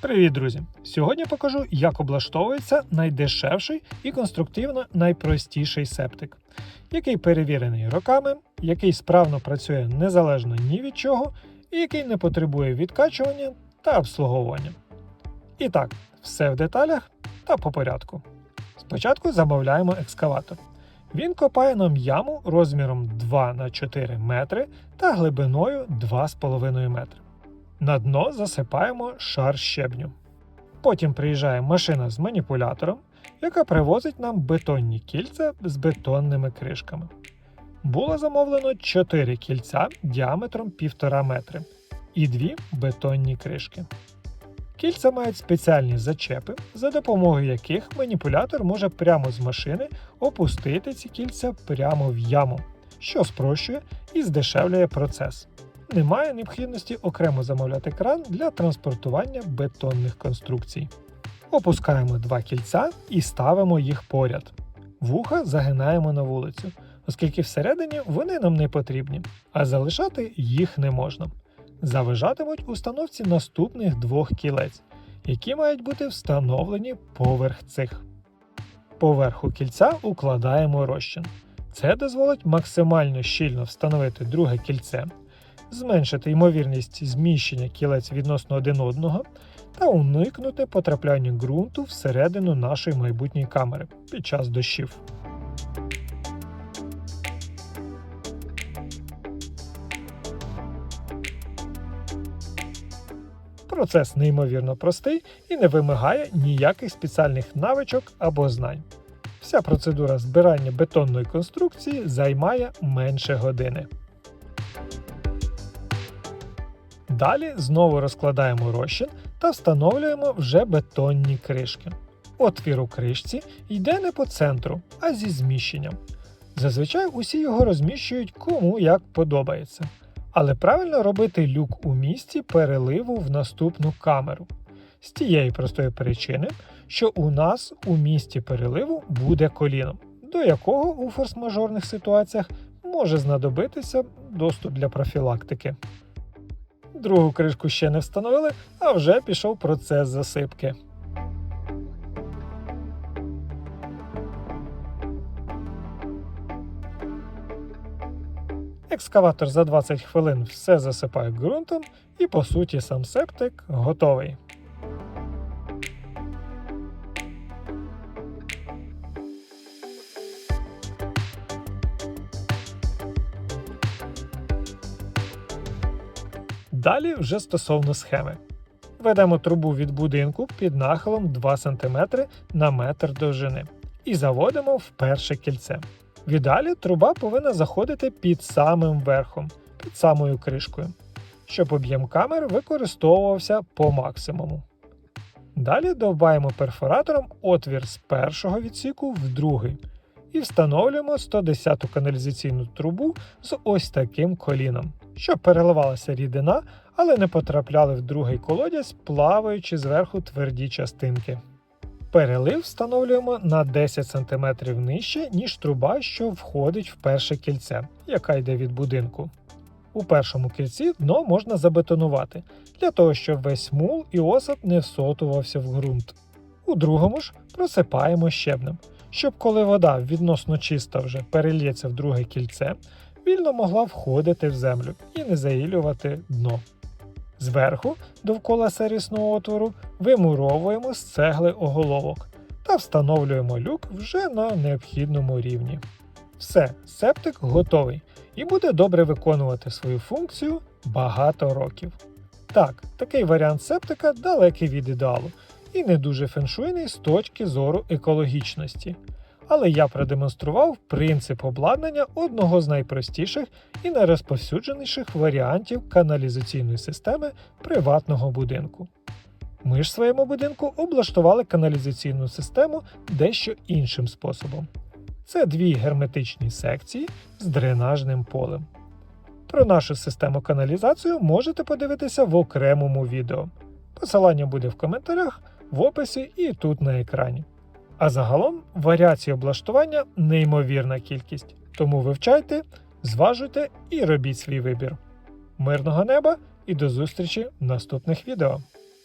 Привіт, друзі! Сьогодні покажу, як облаштовується найдешевший і конструктивно найпростіший септик, який перевірений роками, який справно працює незалежно ні від чого, і який не потребує відкачування та обслуговування. І так, все в деталях та по порядку. Спочатку замовляємо екскаватор. Він копає нам яму розміром 2 на 4 метри та глибиною 2,5 метри. На дно засипаємо шар щебню. Потім приїжджає машина з маніпулятором, яка привозить нам бетонні кільця з бетонними кришками. Було замовлено 4 кільця діаметром 1,5 метри і 2 бетонні кришки. Кільця мають спеціальні зачепи, за допомогою яких маніпулятор може прямо з машини опустити ці кільця прямо в яму, що спрощує і здешевлює процес немає необхідності окремо замовляти кран для транспортування бетонних конструкцій. Опускаємо два кільця і ставимо їх поряд. Вуха загинаємо на вулицю, оскільки всередині вони нам не потрібні, а залишати їх не можна. Заважатимуть установці наступних двох кілець, які мають бути встановлені поверх цих. Поверху кільця укладаємо розчин. Це дозволить максимально щільно встановити друге кільце, зменшити ймовірність зміщення кілець відносно один одного та уникнути потрапляння ґрунту всередину нашої майбутньої камери під час дощів. Процес неймовірно простий і не вимагає ніяких спеціальних навичок або знань. Вся процедура збирання бетонної конструкції займає менше години. Далі знову розкладаємо розчин та встановлюємо вже бетонні кришки. Отвір у кришці йде не по центру, а зі зміщенням. Зазвичай усі його розміщують кому як подобається. Але правильно робити люк у місці переливу в наступну камеру. З тієї простої причини, що у нас у місті переливу буде коліно, до якого у форс-мажорних ситуаціях може знадобитися доступ для профілактики. Другу кришку ще не встановили, а вже пішов процес засипки. Екскаватор за 20 хвилин все засипає ґрунтом, і по суті сам септик готовий. Далі вже стосовно схеми. Ведемо трубу від будинку під нахилом 2 см на метр довжини і заводимо в перше кільце. В ідеалі труба повинна заходити під самим верхом, під самою кришкою, щоб об'єм камер використовувався по максимуму. Далі довбаємо перфоратором отвір з першого відсіку в другий і встановлюємо 110-ту каналізаційну трубу з ось таким коліном щоб переливалася рідина, але не потрапляли в другий колодязь, плаваючи зверху тверді частинки. Перелив встановлюємо на 10 см нижче, ніж труба, що входить в перше кільце, яка йде від будинку. У першому кільці дно можна забетонувати, для того, щоб весь мул і осад не всотувався в ґрунт. У другому ж просипаємо щебнем, щоб коли вода відносно чиста вже перельється в друге кільце, вільно могла входити в землю і не заїлювати дно. Зверху, довкола серісного отвору, вимуровуємо з цегли оголовок та встановлюємо люк вже на необхідному рівні. Все, септик готовий і буде добре виконувати свою функцію багато років. Так, такий варіант септика далекий від ідеалу і не дуже феншуйний з точки зору екологічності але я продемонстрував принцип обладнання одного з найпростіших і найрозповсюдженіших варіантів каналізаційної системи приватного будинку. Ми ж в своєму будинку облаштували каналізаційну систему дещо іншим способом. Це дві герметичні секції з дренажним полем. Про нашу систему каналізацію можете подивитися в окремому відео. Посилання буде в коментарях, в описі і тут на екрані. А загалом варіацій облаштування неймовірна кількість. Тому вивчайте, зважуйте і робіть свій вибір. Мирного неба і до зустрічі в наступних відео!